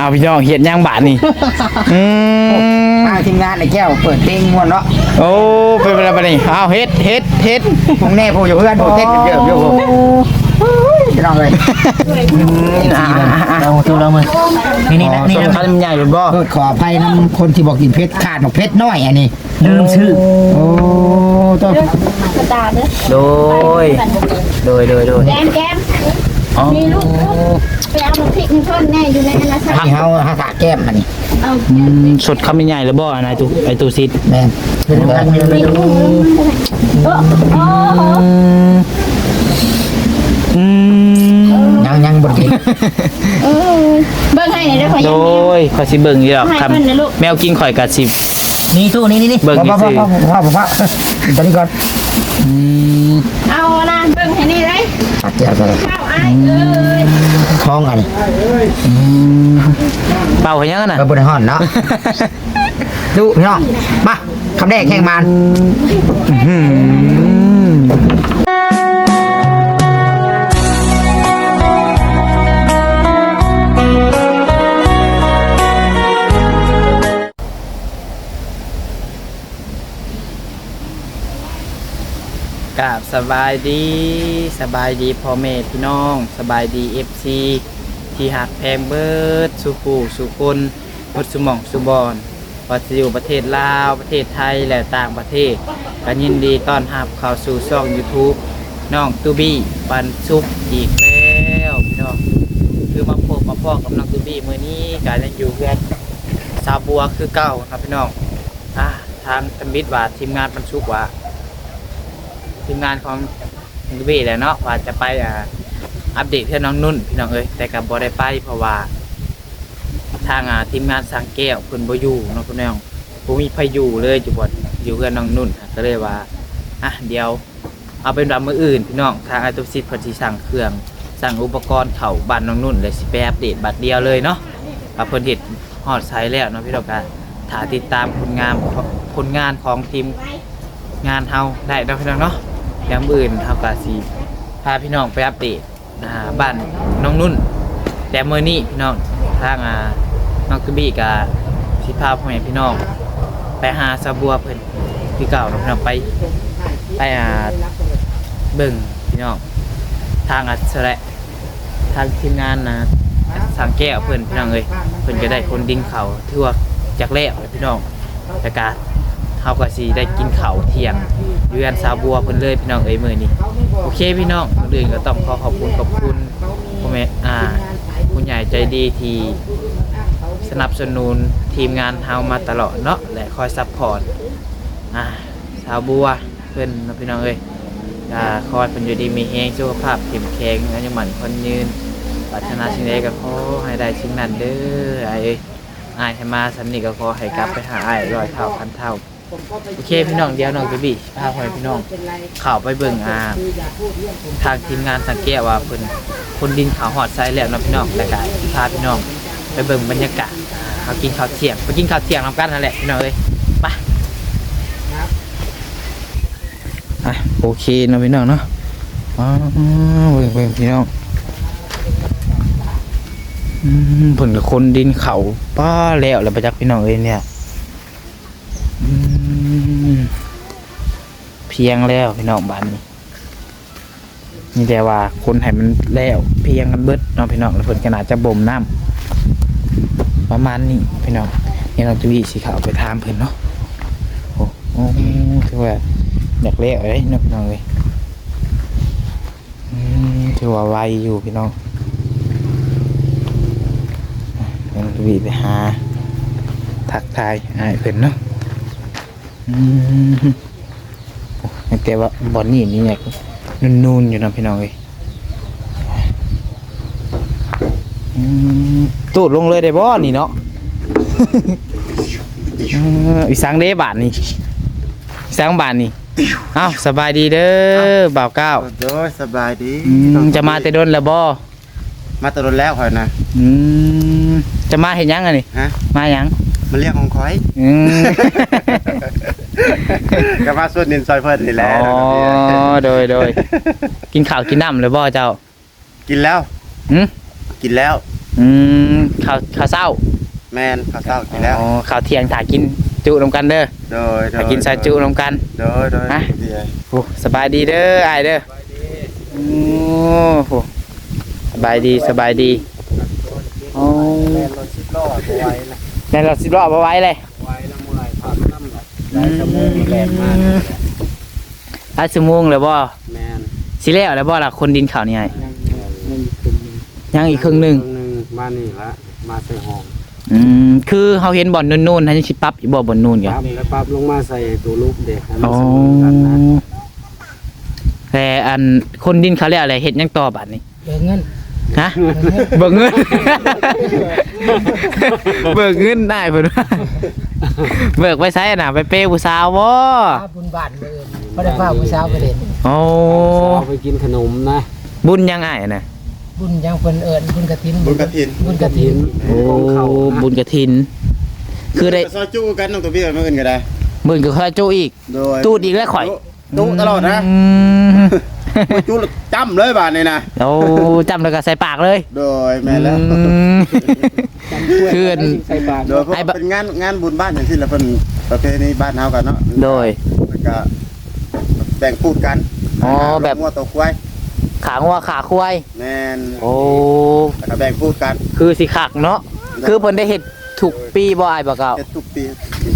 เอาพี่น้องเฮ็ดย่างบาทนี่ อืมทางทีมงานไอ้แก้วเปิดเพลงม่วนเนาะโอ้เป็นอะไรปะนี่เอาเฮ็ดเฮ็ดเฮ็ดพงแน่ผู้อยู่เพื่อนผู้เต้นเยอะๆอยู่ผมพี่น้องเลยอ่าอ่าเราตัวเรามานี่นี่นะนี่ส่งนะคันใหญ่เป็นบ่โทษขออภัยนำคนที่บอกกินเพชรขาดบอกเพชรน้อยอันนี้ลืมชื่อโอ้ต้องกระดาษเด้อโดยโดยโดยโดยแกมแกมอ๋อ มีลูกไปเอามาพริกให้เพิ่นแน่อยู่ในนั้นนะอันนี้เฮาหาขาแก้มอันนี้เอาอืมสดคำใหญ่เลยบ่นายตูไอตูซิดแม่นเป็นแบบมีลูกโอ้โอ้อืมยังยังบ่กินเออเบิ่งให้หน่อยเด้อขอโดยังมียขอสิเบิ่งอยู่ดอกครับให้เพิ่นนะลูกแมวกินข่อยกัดสิ นี่ตู้นี่นี่นี่เบิ่งพ่อนี่พ่อสิพ่อพ่อพ่อพ่อตอนนี้ก่อน อืมเอานะเบิ่งให้นี่เลยตัดแก้วไปเลยข้าวอ้ายเอ้ยท้องอันนี้เป่าเขายังอะน่ะ ก็บ่ได้ฮ้อนเนาะ ดูพี่น้องมาคำแรกแข่งมันอืม กราบสบายดีสบายดีพ่อแม่พี่น้อง สบายดีเอฟซีที่หักแพงเบิร์ดสุปูสุคนหมดสมองสุบอนว่าจะอยู่ประเทศลาวประเทศไทยและต่างประเทศก็ยินดีต้อนรับเข้าสู่ช่อง YouTube น้องตูบี้ปันซุปอีกแล้วพี่น้องคือมาพบมาพ่อกับน้องตูบี้มื้อนี้การยังอยู่เพื่อนซาบัวคือเก่าครับพี่น้องอะทางตำบิดว่าทีมงานปันสุกว่า ทีมงานของทูบี้แหละเนาะว่าจะไปอ่าอัปเดตเพื่อนน้องนุ่นพี่น้องเอ้ยแต่กับ่ได้ไปเพราะว่า ทางอ่าทีมงานสังแก้วเพิ่นบ่อยู่เนาะพี่น้องบ่มีไผอยู่เลยอยู่บ่อยู่เพื่อนน้องนุ่นก็เลยว่าอะเดี๋ยว เอาเป็นว่ามื้ออื่นพี่น้องทางอาตุสิทธิ์พิ่นสิสั่งเครื่องสั่งอุปกรณ์เข้าบ้านน้องนุ่นเลยสิไปอัปเดตบัดเดียวเลยเนาะว่าเพิ่นเฮ็ดฮอดไซแล้วเนาะพี่น้องก็ถ้าติดตามผลงานผลงานของทีมงานเฮาได้เนาะพี่น้องเนาะ ยามอื่นเฮากะสิพาพี่น้องไปอัปเดตอ่าบ้านน้องนุ่น แต่มื้อนี้พี่น้องทางอ่าน้องกระบี่กะสิพาพ่อแม่พี่น้อง ไปหาสะบัวเพิ่นพี่เก่าเนาะพี่น้องไปไปอ่าเบิ่งพี่น้องทางอัศระทางทีมงานนะสังแก้วเพิ่นพี่น้องเอ้ยเพิ่นก็ได้คนดิ้งเขาถือว่าจากแล้วพี่น้องแต่กะ เฮาก็สิได้กินข้าวเที่ยงอยู่กันสาวบัวเพิ่นเลยพี่น้องเอ้ยมื้อนี้โอเคพี่น้องก่อนอื่นก็ต้องขอขอบคุณขอบคุณพ่อแม่อ่าผู้ใหญ่ใจดีที่สนับสนุนทีมงานเฮามาตลอดเนาะและคอยซัพพอร์ตอ่าสาวบัวเพิ่นนะพี่น้องเอ้ยอ่าคอยเพิ่นอยู่ดีมีแฮงสุขภาพเข้มแข็งอายุหมันคนยืนปรารถนาสิ่งใดก็ขอให้ได้สิ่งนั้นเด้อไอ้เอ้ยอายให้มาสำนี้ก็ขอให้กลับไปหาไอ้ร้อยเท่าพันเท่า โอเคพี่น้องเดี๋ยวน้องเบบี้พาพ่อแม่พี่น้องข่าวไปเบิ่งอ่าทางทีมงานสังเกตว่าเพิ่นคนดินขาวหอดไซแล้วนะพี่น้องแล้วก็พาพี่น้องไปเบิ่งบรรยากาศอ่าเขากินข้าวเที่ยงไปกินข้าวเที่ยงนำกันนั่นแหละพี่น้องเอ้ยไปอะโอเคนะพี่น้องเนาะอ๋อเบิ่งเบิ่งพี่น้องอืมเพิ่นกับคนดินเขาป้าแล้วแล้วไปจักพี่น้องเอ้ยเนี่ย อืมเพียงแล้วพี่น้องบ้านนี้มีแต่ว่าคนให้มันแล้วเพียงกันเบิดเน้องพี่น้องแล้วเพิ่นขนาดจะบ่มน้ำประมาณนี้พี่น้องนี่เราจะวีสีขาวไปทามเพิ่นเนาะโอ้โหถือว่าอยากเลี้ยวเลยนะพี่น้องเลยอืมถือว่าไวอยู่พี่น้องเดี๋ยวเราจะวีไปหาทักทายอ้เพิ่นเนาะอืม แต่ว่าบอลนี่นี่เนี่ยนูนๆอยู่นะพี่น้องเอ้ยอืมตูดลงเลยได้บ่นี่เนาะเอออีสังเด้บาทนี่อีสังบาทนี่อ้าวสบายดีเด้อบ่าวเก้าโดยสบายดีอืมจะมาแต่โดนแล้วบ่มาตลอดแล้วคอยนะอืมจะมาเห็นยังไงนี่ฮะมาหยัง มันเรียกของคอยอืมก็มาส่วนนินซอยเพิ่นนี่แหละอ๋อโดยโดยกินข้าวกินน้ำเลยบ่เจ้ากินแล้วหืมกินแล้วอืมข้าวข้าวเช้าแมนข้าวเช้ากินแล้วอ๋อข้าวเที่ยงถ่ากินจุนำกันเด้อโดยโดถ่ายกินซาจุนำกันโดยโดยฮะเดี๋ยวโอ้สบายดีเด้ออ้ายเด้อโอ้โหสบายดีสบายดีโอ้แม่รถสิบล้อบ่ไหวละ แม่นเราสิรอบเอาไว้เลยไหวแล้วมื้อไหร่พาน้ำละได้สมุนแรงมากหลายชั่วโมงเลยบ่แมนสิแล้วแล้วบ่ล่ะคนดินข้าวนี่ไอ้ยังยังเป็นยังอีกครึ่งหนึงครึ่งหนึงมานี่ละมาใส่ห้องอืมคือเฮาเห็นบ่อนนู่นๆให้สิปรับอีกบ่บ่อนนู่นคกัรับแล้วปรับลงมาใส่ตัวลูกเด็กให้มันอ๋อเสมอกันนะแต่อันคนดินเขาเรียกอะไรเฮ็ดหยังต่อบัดนี้ เบิกเงิน ฮะเบิกเงิน เบิกเงินได้เพิ่นว่าเบิกไปใช้น่ะไปเปย์ผู้สาวบ่ป้าบุญบานเบิกเพราะได้ฟ้าผู้สาวประเด็นโอ้เอาไปกินขนมนะ บุญยังไงน่ะบุญยังเพิ่นเอิ้นบุญกฐิน บุญกฐินบุญกฐิน โอ้บุญกฐิน คือได้ซอยจู้กันน้องตัวพี่เมื่อคืนก็ได้ หมื่นก็ค่าจูอีก โดยตูดอีกแล้วข่อยจู้ตลอดนะ อืมจู้จำเลยบาทนี่นะโอ้จำแล้วก็ใส่ปากเลยโดยแม่แล้วอืมคืออันโดยเพราะว่าเป็นงานงานบุญบ้านอย่างที่เราเป็นประเพณีบ้านเฮากันเนาะโดย แล้วก็แบ่งพูดกันอ๋อแบบงัวตัวควายขางัวขาควายแม่นโอ้แล้วก็แบ่งพูดกันคือสิคักเนาะคือเพิ่นได้เฮ็ดทุกปีบ่อายบ่เก่าเฮ็ดทุกปีอืมเป็น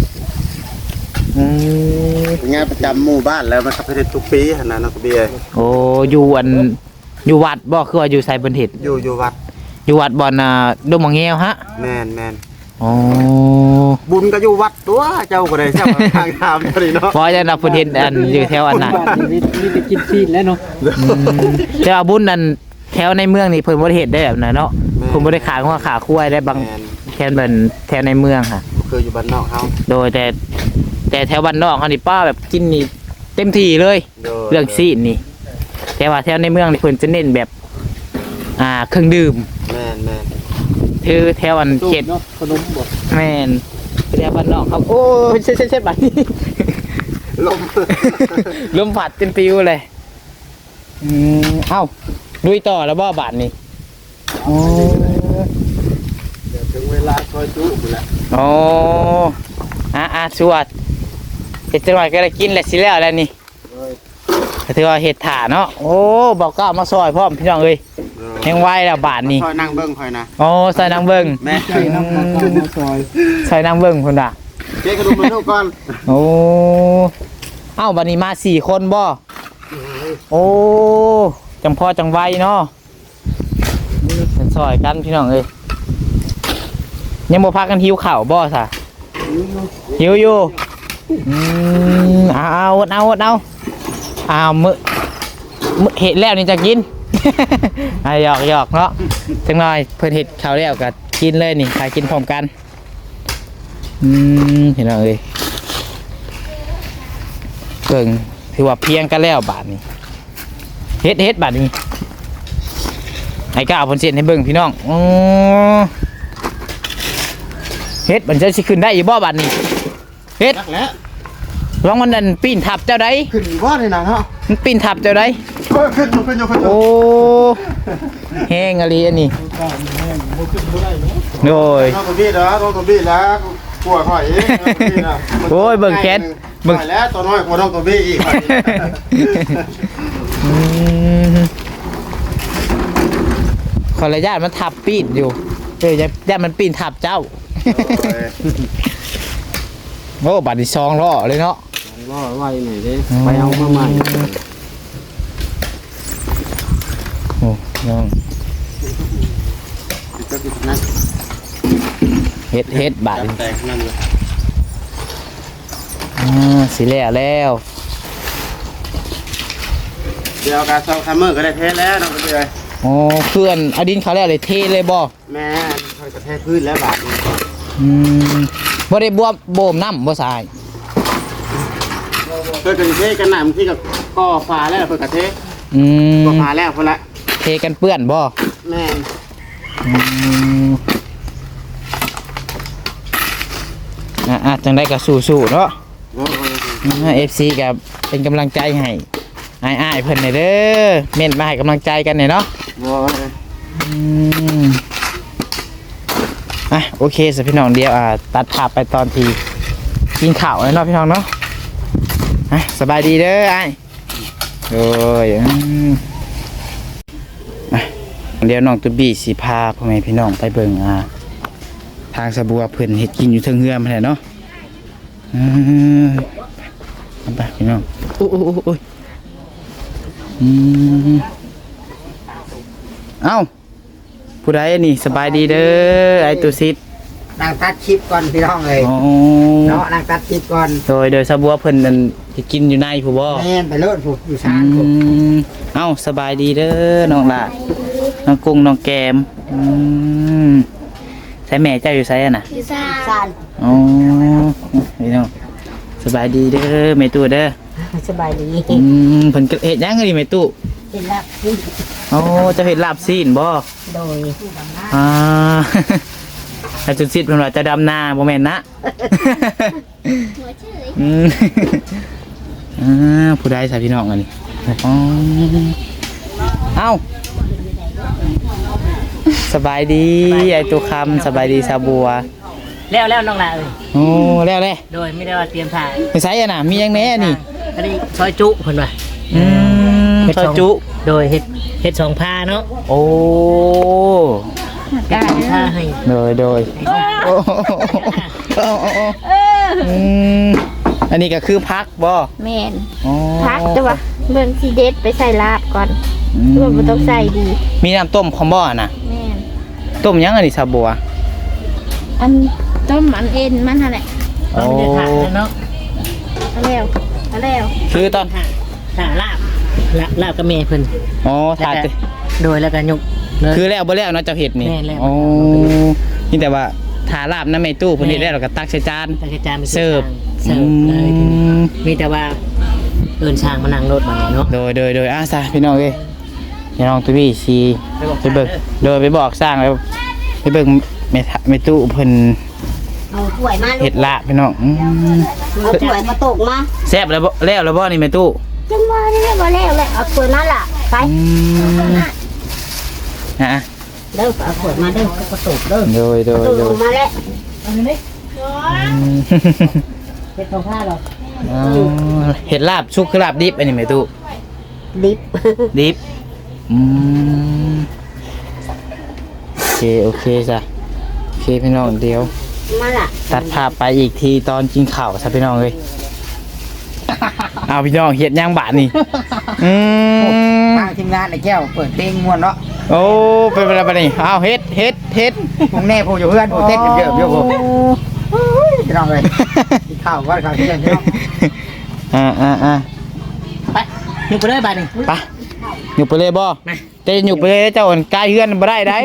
งานประจำหมู่บ้านแล้วมันก็เฮ็ดทุกปีหั่นน่ะน้องกระเบียโอ้อยู่อันอยู่วัดบ่คือว่าอยู่ไสเพิ่นเฮ็ดอยู่อยู่วัดอยู่วัดบ่อนน่ะดงมังแงวฮะแม่นแม่นอ๋อบุญก็อยู่วัดตัวเจ้าก็ได้ใช่ไหมทางธรรมตัวนี้เนาะบ่จะนับเพิ่นเฮ็ดอันอยู่แถวอันน่ะมีมีแต่กินซีนแล้วเนาะอืมแต่ว่าบุญนั่นแถวในเมืองนี่เพิ่นบ่ได้เฮ็ดได้แบบนั้นเนาะเพิ่นบ่ได้ขางัวขาควายได้บางแม่นแค่เป็นแถวในเมืองค่ะ คืออยู่บ้านนอกเฮาโดยแต่แต่แถวบ้านนอกเขานี่ป้าแบบกินนี่เต็มที่เลย โดยเรื่องซีนนี่ แต่ว่าแถวในเมืองนี่เพิ่นจะเน้นแบบ อ่าเครื่องดื่มแม่นแม่นคือแถวอันเขตเนาะขนมบ่แม่นแถวบ้านนอกครับโอ้ยเช็ดเช็ดเช็ดบัดนี้ ลม ลมผัดเป็นปิวเลย อืมเอ้าลุยต่อแล้วบ่บาทนี่โอ้ เดี๋ยวถึงเวลาซอยจุพุ่นแหละโอ้อะอะสวัสดเฮ็ดจังหวะก็ได้กินแหละสิแล้วแล้วนี่ก็ถือว่าเห็ดถาเนาะโอ้บอกก็เอามาซอยพร้อมพี่น้องเอ้ยยังไหวแล้วบาทนี่ซอยนั่งเบิ่งคอยนะโอ้ใส่นางเบิ้งแม่ใช่น้ำมันก็มาซอยใส่นางเบิ้งคนด่ะเจ๊กระดูกมันลูกก่อนโอ้เอ้าบัดนี้มาสี่คนบ่โอ้จังพ่อจังไวเนาะเป็นซอยกันพี่น้องเอ้ย ยังบ่พักกันหิวข้าวบ่ซะหิวอยู่อืมเอาเอาเอาเอาเอามือมือเห็ดแล้วนี่จะกินอะหยอกหยอกเนาะจังหน่อยเพิ่นเห็ดข้าวแล้วก็กินเลยนี่ใครกินพร้อมกันอืมเห็นแล้วเอ้ยเกิ่งถือว่าเพียงกันแล้วบาทนี้เฮ็ดเฮ็ดบาทนี้ไอ้ก้าวผลเสียนให้เบิ่งพี่น้องอ๋อ เฮ็ดมันจะสิขึ้นได้อีกบ่บาทนี้เฮ็ดรักแล้วลองมันนั่นปีนทับเจ้าใดขึ้นอยู่บ่นี่นะเนาะมันปีนทับเจ้าใดเออขึ้นอยู่ขึ้นอยู่ขึ้นอยู่โอ้แห้งอะไรอันนี้โอ้ยน้องตัวบี้เด้อน้องตัวบี้แล้วกลัวข่อยเองน้องตัวบี้น่ะโอ้ยเบิ่งแขนเบิ่เบิ่งงแล้วตัวน้อยกว่าน้องตัวบี้อีกข่อยอืมขออนุญาตมันทับปีนอยู่เอ้ยอย่าอย่ามันปีนทับเจ้า โอ้บัตรที่สองล้อเลยเนาะรอไว้หน่อยเด้ไปเอามาใหม่โอ้น้องเฮ็ดเฮ็ดบาทแตกนั่นเลยอ่าสิแล้วแล้วเดี๋ยวการเซาคัมเมอร์ก็ได้เทสแล้วน้องตัวบี้เอ้ยโอ้เพื่อนเอาดินเขาแล้วเลยเทเลยบ่แม่ข่อยก็เทพื้นแล้วบาดนี้ อืมบ่ได้บวมโบมน้ำบ่สายเพิ่นก็สิเทกันน้ำที่กับก่อฟ้าแล้วเพิ่นก็เทอืมก่อฟ้าแล้วพุ่นละเทกันเปื้อนบ่แม่นอืมอะอะจังได้ก็สู้ๆเนาะ โอ้ยเอฟซีกับเป็นกำลังใจให้อ้ายอ้ายๆเพิ่นหน่อยเด้อเม่นมาให้กำลังใจกันหน่อยเนาะโอ้ยอืมอะ โอเคสิพี่น้องเดียวอ่าตัดภาพไปตอนที่กินข้าวแล้วเนาะพี่น้องเนาะอะสบายดีเด้อไอ้โอ้ยอืมอะเดี๋ยวน้องตุ๊บี้สิพาพ่อแม่พี่น้องไปเบิ่งอ่าทางสะบัวเพิ่นเฮ็ดกินอยู่เทิงเฮือมาแหละเนาะอืมไปไปพี่น้องโอ้โอ้โอ้โอ้ยอืมเอ้าผู้ใดนี่สบายดีเด้อไอตุซิด นางตัดคลิปก่อนพี่น้องเลยอ๋อเนาะนางตัดคลิปก่อนโดยโดยสะบัวเพิ่นนั่นสิกินอยู่ในผู้บ่แม่นไปโลดผู้อยู่อืชานผู้มเอ้าสบายดีเด้อน้องละน้องกุ้งน้องแกมอืมใส่แม่เจ้าอยู่ไสอะน่ะ พิซซ่าซานอ๋อนี่น้องสบายดีเด้อแม่ตู้เด้อสบายดีอืมเพิ่นก็เฮ็ดหยังกันนี่แม่ตู้เป็นลักที่โอ้เจะเฮ็ดลาบซีนบ่โดยอ่า ไอจุดซิดเพิ่นว่าจะดำนาบ่แม่นนะ หัวเฉยอืมอ่าผู้ใดสาพี่น้องอันนี้อ๋อเอ้าสบายดีไอตุคำสบายดีสาบัว แล้วแล้วน้องละเอ้ยโอ้แล้วเลยโดยไม่ได้ว่าเตรียมถ่ายไปใส่อะน่ะมีหยังแหน่นี่ อันนี้ซอยจุเพิ่นว่าอืมเฮ็ดซอยสองจุ โดยเฮ็ดเฮ็ดสองผ้าเนาะโอ้ เฮ็ดสองผ้าให้โดยโดยโอ้โหโอ้โหอืมอันนี้ก็คือพักบ่แมนอ๋อพักจ้ะวะเบิ่งซีเด็ดไปใส่ลาบก่อนอืรวมบ่ต้องใส่ดีมีน้ำต้มคอมบ่อะน่ะ แม่นต้มยังอันนี้สาบัวอันต้มอันเอ็นมันหั่นแหละเราไม่ได้ถ่ายแล้วเนาะเอาแล้วเอาแล้วคือตอนถ่ายถ่ายลาบลาบลาบกับแม่เพิ่นอ๋อถ่ายแล้วติก็โดยแล้วก็ยก เลยคือแล้วบ่แล้วเนาะเจ้าเห็ดนี่แม่นแล้ว อ๋อนี่แต่ว่าถาลาบน้ำในตู้เพิ่นเฮ็ดแล้วเราก็ตักใส่จาน ตั้งใจจานไปเสิร์ฟเสิร์ฟเลยทีนี้มีแต่ว่าเอิ้นช่างมานั่งรถมาเนาะ โดยโดยโดยอาซาพี่น้องเอ้ยพี่น้องตุ้ยสิไปเบิ่งโดยไปบอกสร้างแล้วไปเบิ่งแม่ทะแม่ตู้เพิ่นเอาถ้วยมาลูเฮ็กดลาบพี่น้องอืมเอาถ้วยมาตกมาแซ่บแล้วบ่แล้วแล้วบ่นี่แม่ตู้จังว่าได้บ่แล้วเลยเอาถ้วยมาล่ะไปอืม ฮะเด้อเอาถ้วยมาเด้อก็ตกเด้อโดยโดยตกโดลยงมาแล้วอืมเฮ็ดสองผ้าหรออ๋อเห็ดลาบชุกคือลาบดิบอันนี้ไหมตู้ดิบดิบอืมโอเคโอเคจ้ะโอเคพี่น้องเดียวมาล่ะตัดภาพไปอีกทีตอนกินข้าวซะพี่น้องเลยเอาพี่น้องเห็ดย่างบาทนี่อืมทางทีมงานไอ้แก้วเปิดเพลงม่วนเนาะ โอ้เป็นไปแล้วปะนี่เอาเฮ็ดเฮ็ดเฮ็ดพวกแน่ผู้อยู่เพื่อนผู้เต้นกันเยอะเยอะผู้พี่น้องเลยกินข้าวว่าข้าวเที่ยงพี่น้องอ่าอ่าอ่าไปยกไปเลยบาดนี้ไปหยุบไปเลยบ่มาจะหยุบไปเลยเจ้าอ่อนกายเฮือนบ่ได้ได้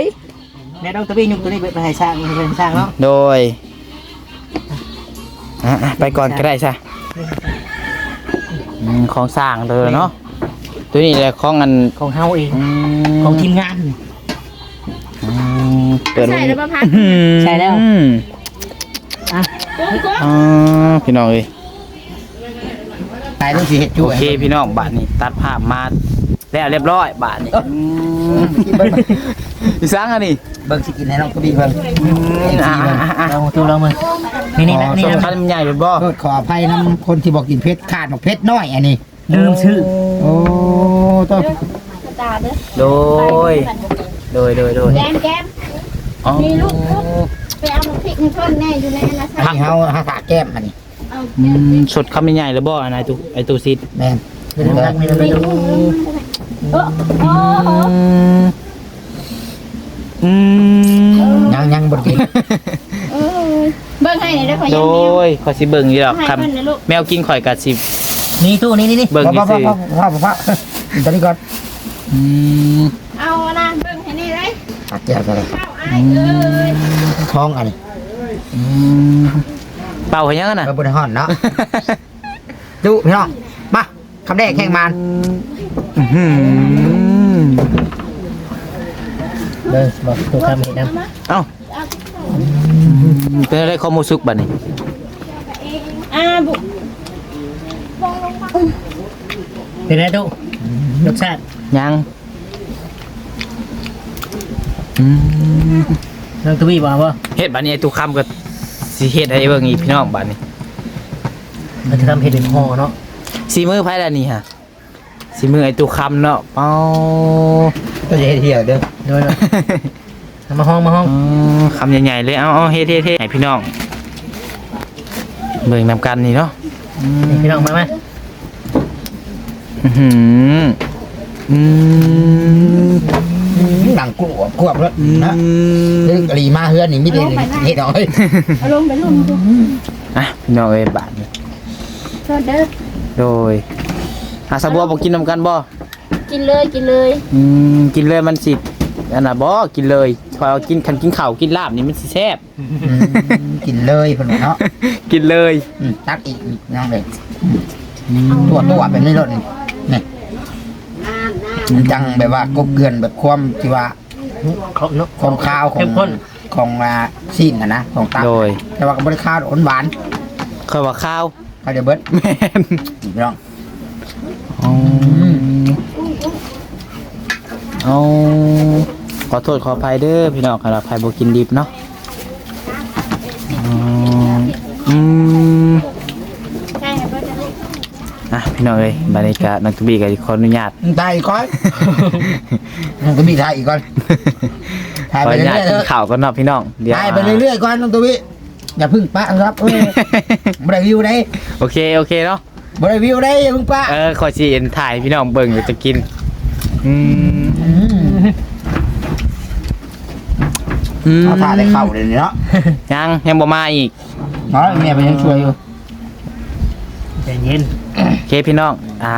แม่ต้องตะบี้ยกตัวนี้ไปให้ช่างให้เป็นช่างเนาะโดยอะอะไปก่อนก็ได้ใช่อืมของสร้างเลยเนาะ ตัวนี้แหละของอันของเฮาเอง อืมของทีมงานอืมเปิดใส่แล้วบ่พักอืมใช่แล้ว อืมอะอ๋อพี่น้องเอ้ยตายต้องสิเฮ็ดโอจุ้ยเคพี่น้องบาทนี้ตัดภาพมาแล้วเรียบร้อยบาทนี้กินเบิ่งอีสังอันนี้เบิ่งสิกินให้น้องกระบี่เบิ่งอะอะอะอะเราตัวเรามานี่นี่นะนี่สำนะคัญมันใหญ่เป็นบ่ โทษขออภัยนํคนที่บอกกินเผ็ดขาดบอกเผ็ดน้อยอันนี้ ลืมชื่อโอ้ต้องตาเด้อโดย โดยโดยโดยแก้มแก้มอ๋อมีลูกไปเอามาพริกให้เพิ่นแน่อยู่ในอันนั้นอันนี้เฮาหาขาแก้มอันนี้เอาอืมสดคำใหญ่ๆเลยบ่อันไหนตุไอตูซิดแม่นไม่ต้องรักไม่ต้องไม่ต้องโอ้โอ้อืมยังยังบ่กินเออเบิ่งให้หน่อยเด้อขอโดยังเดียวยขอสิเบิ่งอยู่ดอกให้คำเพิ่นนะลูก แมวกินข่อยกัดสิ นี่ตู้นี่นี่นี่เบิ่งพ่อพ่อซื่อ พ่อพ่อพ่อพ่อกินตัวนี้ก่อนๆอืมเอานะเบิ่งให้นี่เลยขาแก้มตัวนี้ข้าวอ้ายเอ้ยท้องอันนี้อืมเป่าให้ยังอะน่ะเออบ่ได้ฮ้อนเนาะ ดูพี่น้องมาคำแรกแข่งมันอื้อหือเดินบอกตัวคำเห็นนะเอ้าเป็นอะไรข้อมูลสุกบัดนี้ อ่าบุ เป็นไงตู้รสชาติยังอืมน้องตุ้ยบอกว่าเฮ็ดบัดนี้ไอ้ตุคำก็สิเฮ็ดให้เบิ่งอีกพี่น้องบัดนี้มันจะทำเห็ดเป็นห่อเนาะสีมือไผล่ะนี่ฮะสีมือไอ้ตุคำเนาะเป้าก็จะเฮ็ดเที่ยวเด้อเดี๋ยวนะเอามาห้องมาห้องอ๋อคำใหญ่ๆเลยเอาเอาเฮ็ดเฮ็ดเฮ็ดให้พี่น้องเบิ่งนำกันนี่เนาะนี่พี่น้องมาไหม อื้อหืออืมหนังกลัวกลัวแล้วนะอืเรื่อมงรีมาเฮือนนี่ไม่ได้เฮ็ดเอาเฮ้ยเอาลงไปลงดูอะพี่น้องเอ้ยบาดนี้โทษเด้อโดยอาสาบัวบอกกินนำกันบ่กินเลยกินเลยอืมกินเลยมันสิอันน่ะบ่กินเลยพอเอากินคันกินข้าวกินลาบนี่มันสิแซ่บอืมกินเลยเพิ่นว่าเนาะกินเลยอืมตักอีกน้องเลยตัวตัวแบบนี้รถนี่นี่ มันจังแบบว่ากบเกลือนแบบความที่ว่าครบเนาะความข้าวของเข้มข้น ของอ่าซีนนะนะของตับโดย แต่ว่าก็บ่ได้ข้าวอ่อนหวานข้าวว่าข้าวข้าวเดี๋ยวเบิดแม่นพี่น้องอ๋อเอาขอโทษขออภัยเด้อพี่น้องครับใครบ่กินดิบเนาะอืมอืมใช่ครับจะ อะพี่น้องเอ้ยบรรยากาศนักตุบีก็ขออนุญาตมึงตายอีกก่อนมันก็มีทายอีกก่อนถ่ายขอไปอนุญาตเรื่อยๆเถกินอะข้าวก่อนเนาะพี่น้องเดี๋ยวถ่ายไปเรื่อยๆก่อนน้องตัววิอย่าพึ่งปะครับเอ้ยบ่ได้วิวได้โอเคโอเคเนาะบ่ได้วิวได้อย่าพึ่งปะเออขอชีเอ็นถ่ายพี่น้องเบิ่งเดี๋ยวจะกินอืมมอืมเอาถ่ายได้เข้าเลยเนาะยังยังบ่มาอีก เนาะแม่ไปยังช่วยอยู่ ใจเย็นโอเคพี่น้อง อ่า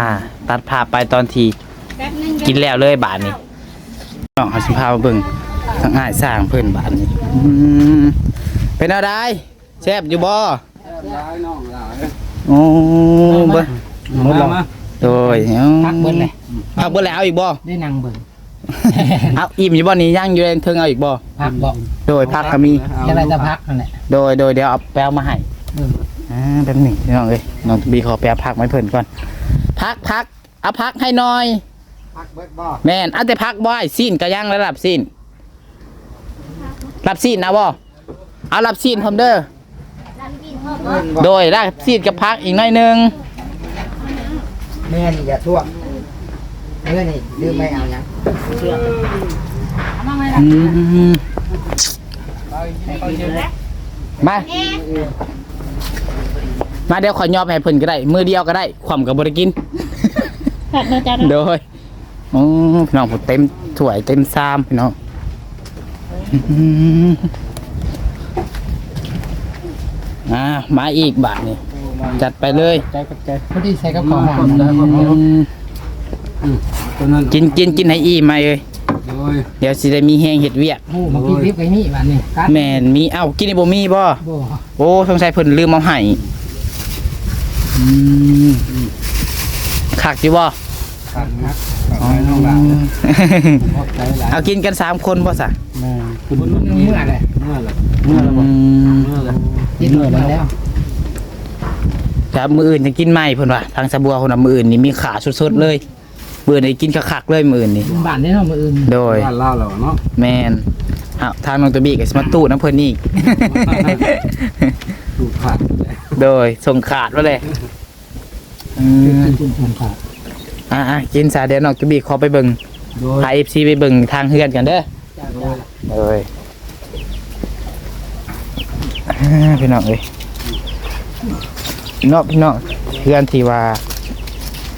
ตัดภาพไปตอนที่แป๊บนึงกินแล้วเลยบาทนี้น้องเอาสิพามาเบิ่งทางอ้ายสร้างเพิ่นบาทนี้อืมเป็นอะไรแซ่บอยู่บ่หลายน้องหลายโอ้เบิ่งมามาโดยเอาพักเบิ้ลเลยเอาเบิ่งแล้วเอาอีกบ่ ได้นั่งเบิ้ลเอาอิ่มอยู่บ่นี่ย่างอยู่ในเทิงเอาอีกบ่ พักบอกโดยพักก็มียังไงจะพักนั่นแหละโดยโดยเดี๋ยวเอาแป๊วมาให้ อืมอ่าแป๊บหนึงพี่น้องเอ้ยน้องบีขอแป๊บพักไม้เพิ่นก่อน พักพักเอาพักให้หน่อย พักเบิดบ่แม่นเอาแต่พักบ่อยซีนก็ยังแล้วรับซีนรับซีนนะบ่เอารับซีนพร้อมเด้อโดยรับซีนกับพักอีกหน่อยหนึงแม่นี่อย่าท่วมเมื่อนี่ลืมไม่เอาหยังอืมมา มาเดี๋ยวขอยอมให้เพิ่นก็ได้มือเดียวก็ได้ความกับบริกิน ผัดมาจ้าโดยโอ้พี่น้องผมเต็มถ้วยเต็มซามพี่น้องอืมอ่ามาอีกบาทนี่จัดไปเลยใจกับใจพอดีใส่กับของหอมอืมตัวนั้นกินกินกินให้อิ่มมาเลยโดยเดี๋ยวสิได้มีแห้งเห็ดเวียกโอ้มาพี่ริบไอ้นี่บ้านนี่กัดแม่นมีเอ้ากินในบ่มีบ่บ่โอ้สงสัยเพิ่นลืมเอาให้อืม คักอยู่บ่ขันนะขันน้องหลานขอบใจหลายเอากินกันสามคนบ่สะแม่คุณเมื่อเลยเมื่อละเมื่อละบ่อืมเมื่อละกินเมื่อแล้วครับมืออื่นจะกินใหม่เพิ่นว่าทางสะบัวคนน่ะมืออื่นนี่มีขาสดๆเลยมืออื่นนี่กินคักๆเลยมืออื่นนี่บ้านนี่เนาะมืออื่นโดยบ้านเล่าแล้วเนาะแมนเอาทางน้องตัวบีกับสมาตู้น้ำเพิ่นนี่อีกถูก ขาดเลยโดยส่งขาดมาเลยอืมกินคุณขาดอ่ากินซาเดี๋ยวน้องตัวบีขอไปเบิ่งโดยพาเอฟซีไปเบิ่งทางเฮือนกันเด้อโดยโดยอ่าพี่น้องเอ้ยเนาะพี่น้องเฮือนที่ว่า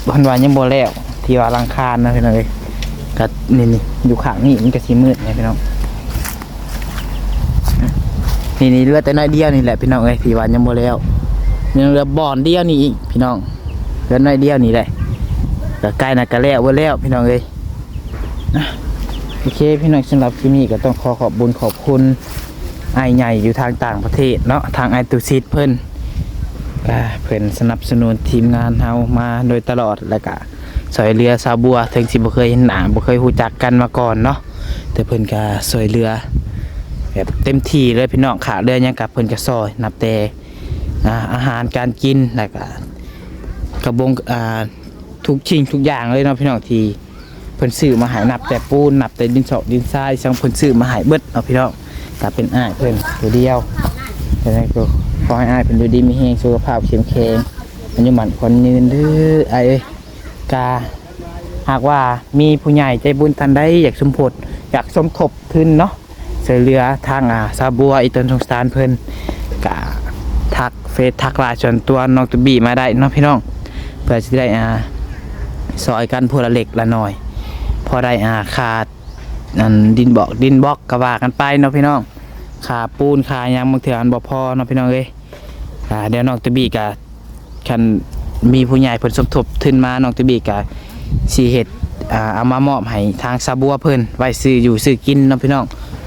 บันวายังบ่แล้วที่ว่าหลังคาญนะพี่น้องเอ้ยก็นี่นี่อยู่ข้างนี่มันก็สิมืดไงพี่น้อง นี่นี่เหลือแต่น้อยเดียวนี่แหละพี่น้องเอ้ยพี่วันยังบ่แล้วยังเหลือบ่อนเดียวนี่อีกพี่น้องเหลือน้อยเดียวนี่แหละก็ใกล้นะก็แล้วเว้แล้วพี่น้องเอ้ยนะโอเคพี่น้องสำหรับคลิปนี้ก็ต้องขอขอบบุญขอบคุณไอ้ใหญ่อยู่ทางต่างประเทศเนาะทางไอตุซิดเพิ่นเพิ่นสนับสนุนทีมงานเฮามาโดยตลอดแล้วก็สอยเรือซาบัวถึงสิบ่เคยเห็นหนาบ่เคยรู้จักกันมาก่อนเนาะแต่เพิ่นก็สอยเรือ แบบเต็มที่เลยพี่น้องขาเรือยังกับเพิ่นกระซอย นับแต่อาหารการกินแล้วก็กระบงอ่าทุกชิงทุกอย่างเลยเนาะพี่น้องทีเพิ่นซื้อมาหายนับแต่ปูนนับแต่ดินสอดินทรายช่างเพิ่นซื้อมาหายเบิดเนาะพี่น้องก็เป็นอ้ายเพิ่นตัวเดียวแต่นั้นก็ขอให้อ้ายเพิ่นอยู่ดีมีแฮงสุขภาพเข้มแข็งอายุหมันคนยืนเด้ออ้ายเอ้กาหากว่ามีผู้ใหญ่ใจบุญท่านใดอยากสมทบอยากสมทบทุนเนาะ เสือเรือทางอ่าซาบัวอีตนสงสารเพิ่นกะทักเฟซทักไลน์ส่วนตัวน้องตุบีมาได้เนาะพี่น้องเพื่อจะได้อ่าซอยกันพูละเล็กละหน่อย พอได้อาขาดนั่นดินบอกดินบล็อกก็ว่ากันไปเนาะพี่น้องขาปูนขายังบางเถื่อนบ่พอเนาะพี่น้องเอ้ยอ่าเดี๋ยวน้องตะบีกะคันมีผู้ใหญ่เพิ่นสมทบทุนมาน้องตะบีกะสิเฮ็ดอ่าเอามามอบให้ทางซาบัวเพิ่นไว้ซื้ออยู่ซื้อกินเนาะพี่น้อง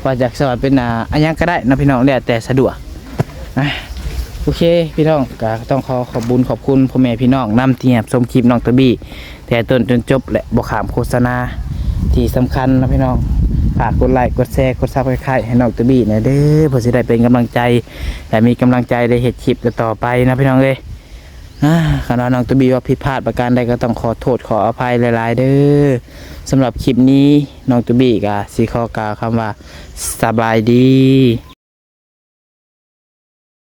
ว่าจากสวัสดเป็นอ่าอันยังก็ได้นะพี่น้องแล้วแต่สะดวกอะโอเคพี่น้องก็ต้องขอขอบบุญขอบคุณพ่อแม่พี่น้องนำที่รับชมคลิปน้องตะบีแต่ต้นจนจบและบ่ขามโฆษณาที่สำคัญนะพี่น้องฝากกดไลค์กดแชร์กดซับสไครต์ให้น้องตวบี้หนะเด้อเพื่อจะได้เป็นกำลังใจและมีกำลังใจได้เห็ดคลิปต่อไปนะพี่น้องเอ้ย ขณะน้องตบีว่าผิดพลาดประการใดก็ต้องขอโทษขออภัยหลาย ๆ เด้อสำหรับคลิปนี้น้องตบีก็สีขอกาคำว่าสบายดี